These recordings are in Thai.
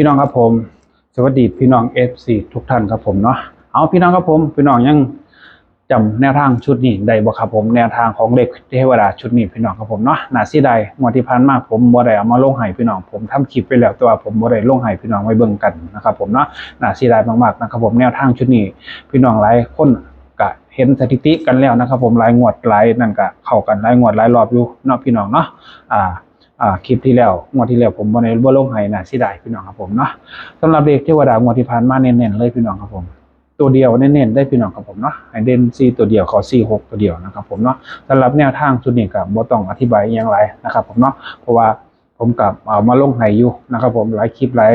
พี่น้องครับผม สวัสดีพี่น้อง FC ทุกท่านครับผมเนาะเอาพี่น้องครับผม พี่น้องยังจำแนวทางชุดนี้ได้บ่ครับผมแนวทางของเด็กเทวดาชุดนี้พี่น้องครับผมเนาะหน่าเสียดายงวดที่ผ่านมาผมบ่ได้เอามาลงให้พี่น้องผมทำคลิปไปแล้วแต่ว่าผมบ่ได้ลงให้พี่น้องไว้เบิ่งกันนะครับผมเนาะหน่าเสียดายมากๆนะครับผมแนวทางชุดนี้ พี่น้องหลายคนก็เห็นสถิติกันแล้วนะครับผมหลายงวดหลายนั่นก็เข้ากันหลายงวดหลายรอบอยู่เนาะพี่น้องเนาะอ่า อ่าคลิปที่แล้วงวดที่แล้วผมบ่ได้บ่ลงให้น่าเสียดายพี่น้องครับผมเนาะสำหรับเด็กเทวดางวดที่ผ่านมาเน้นๆเลยพี่น้องครับผมตัวเดียวเน้นๆได้พี่น้องครับผมเนาะให้เดนซีตัวเดียวขอซีหกตัวเดียวนะครับผมเนาะสำหรับแนวทางชุดนี้กับบ่ต้องอธิบายอย่างไรนะครับผมเนาะเพราะว่าผมกับเอามาลงให้อยู่นะครับผมหลายคลิปหลาย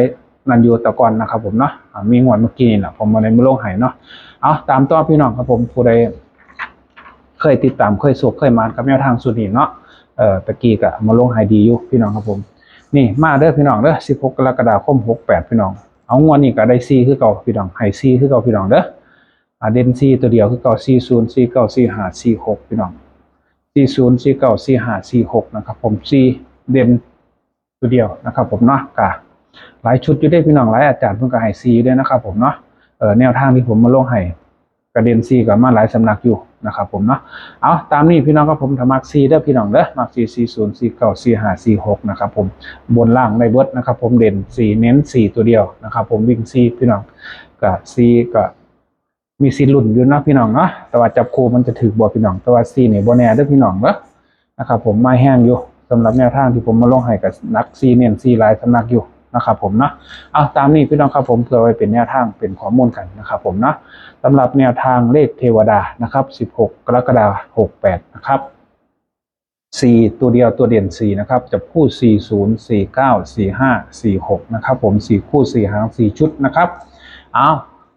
นันยูตะกอนนะครับผมเนาะมีงวดเมื่อกี้นี่แหละผมมาในมาลงให้เนาะเอาตามต่อพี่น้องครับผมผู้ใดเคยติดตามเคยสกเคยมานกับแนวทางสุดนี้เนาะ เอ่อตะกี้ก็เอามาลงให้ดีอยู่พี่น้องครับผม นี่มาเด้อพี่น้องเด้อ16กรกฎาคม68พี่น้อง เอางวดนี้ก็ได้4คือเก่าพี่น้องให้4คือเก่าพี่น้องเด้ออาเด่น4ตัวเดียวคือเก่า40 49 45 46พี่น้อง40 49 45 46นะครับผม4เดนตัวเดียวนะครับผมเนาะกะหลายชุดอยู่ได้พี่น้องหลายอาจารย์เพิ่นก็ให้4อยู่ด้นะครับผมเนาะเออแนวทางที่ผมมาลงให้ กระเด็น4ก็มาหลายสำนักอยู่นะครับผมเนาะเอาตามนี้พี่น้องครับผมถมักซีเด้อพี่น้องเด้อมักซีซีศูนย์ซีเก้าซีห้าซีหกนะครับผมบนล่างในเบิร์ดนะครับผมเด่นสีเน้นสีตัวเดียวนะครับผมวิ่งซีพี่น้องกับซีก็มีซีลุ่นอยู่นะพี่น้องเนาะแต่ว่าจับคู่มันจะถือบวพี่น้อง แต่ว่าซีนี่บแน่เด้อพี่น้องเด้อนะครับผมไม่แห้งอยู่สำหรับแนวทางที่ผมมาลงให้กับนักซีเน้นซีหลายสำนักอยู่ นะครับผมเนาะเอาตามนี้พี่น้องครับผมเพื่อไว้เป็นแนวทางเป็นข้อมูลกันนะครับผมเนาะสำหรับแนวทางเลขเทวดานะครับ 16 กรกฎาคม68 นะครับ 4 ตัวเดียวตัวเด่น 4 นะครับจะคู่ 40 49 45 46 นะครับผม 4 คู่ 4 หาง 4 ชุดนะครับ เอา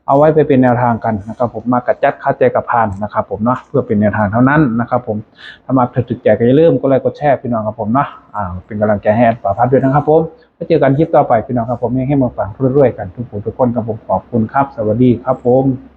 เอาไว้ไปเป็นแนวทางกันนะครับผมมากัดจัดคัดใจกับพานนะครับผมเนาะเพื่อเป็นแนวทางเท่านั้นนะครับผมถ้ามาถึกใจก็อย่าลืมก็ไลค์กดแชร์พี่น้องครับผมเนาะอ่าเป็นกำลังใจให้แอดป่าพัดด้วยนะครับผมไว้เจอกันคลิปต่อไปพี่น้องครับผมยังให้มาฟังเรื่อยๆกันทุกผู้ทุกคนครับผมขอบคุณครับ สวัสดีครับผม